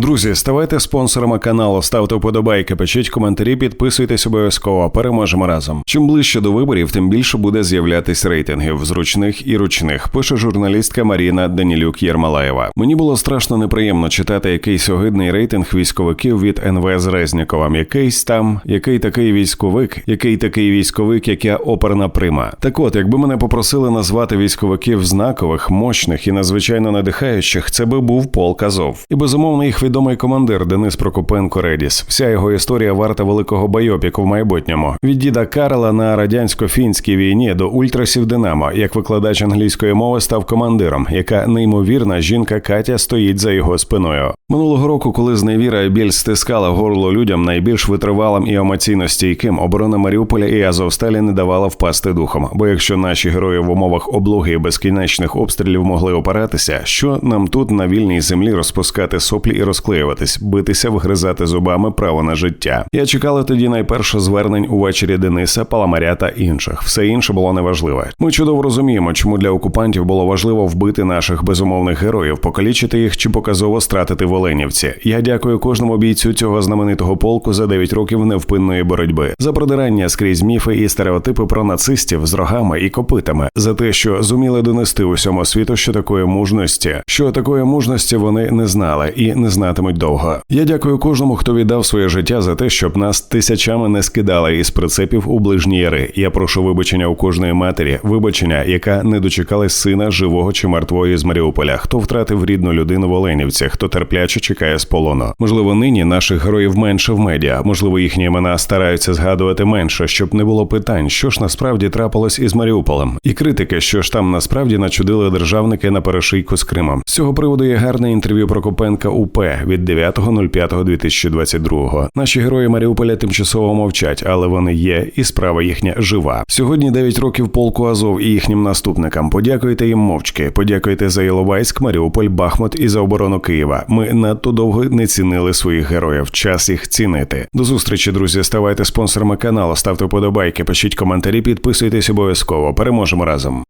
Друзі, ставайте спонсорами каналу, ставте вподобайки, пишіть коментарі, підписуйтесь обов'язково. Переможемо разом. Чим ближче до виборів, тим більше буде з'являтись рейтингів зручних і ручних. Пише журналістка Маріна Данілюк Єрмалаєва. Мені було страшно неприємно читати якийсь огидний рейтинг військовиків від НВ з Резнікова. Якийсь там, який такий військовик, який такий військовик, як я оперна прима. Так от, якби мене попросили назвати військовиків знакових, мощних і надзвичайно надихаючих, це би був полк Азов. І безумовно їх відомий командир Денис Прокопенко Редіс. Вся його історія варта великого байопіку в майбутньому. Від діда Карла на радянсько-фінській війні до ультрасів Динамо, як викладач англійської мови став командиром, яка неймовірна жінка Катя стоїть за його спиною. Минулого року, коли зневіра і біль стискала горло людям найбільш витривалим і емоційно стійким, оборона Маріуполя і Азовсталі не давала впасти духом. Бо якщо наші герої в умовах облоги і безкінечних обстрілів могли опиратися, що нам тут на вільній землі розпускати соплі і розклеюватись, битися, вгризати зубами право на життя. Я чекала тоді найперше звернень увечері Дениса, Паламаря та інших. Все інше було неважливе. Ми чудово розуміємо, чому для окупантів було важливо вбити наших безумовних героїв, покалічити їх чи показово стратити в Оленівці. Я дякую кожному бійцю цього знаменитого полку за 9 років невпинної боротьби, за продирання скрізь міфи і стереотипи про нацистів з рогами і копитами, за те, що зуміли донести усьому світу, що такої мужності, що такої мужності вони не знали і не знатимуть довго. Я дякую кожному, хто віддав своє життя за те, щоб нас тисячами не скидали із прицепів у ближні яри. Я прошу вибачення у кожної матері, вибачення, яка не дочекалась сина живого чи мертвої з Маріуполя, хто втратив рідну людину в Оленівці, хто терпляче чекає з полону. Можливо, нині наших героїв менше в медіа, можливо, їхні імена стараються згадувати менше, щоб не було питань, що ж насправді трапилось із Маріуполем, і критики, що ж там насправді начудили державники на перешийку з Кримом. З цього приводу є гарне інтерв'ю Прокопенка УП від 9.05.2022. Наші герої Маріуполя тимчасово мовчать, але вони є, і справа їхня жива. Сьогодні 9 років полку Азов і їхнім наступникам. Подякуйте їм мовчки. Подякуйте за Іловайськ, Маріуполь, Бахмут і за оборону Києва. Ми надто довго не цінили своїх героїв. Час їх цінити. До зустрічі, друзі. Ставайте спонсорами каналу, ставте вподобайки, пишіть коментарі, підписуйтесь обов'язково. Переможемо разом.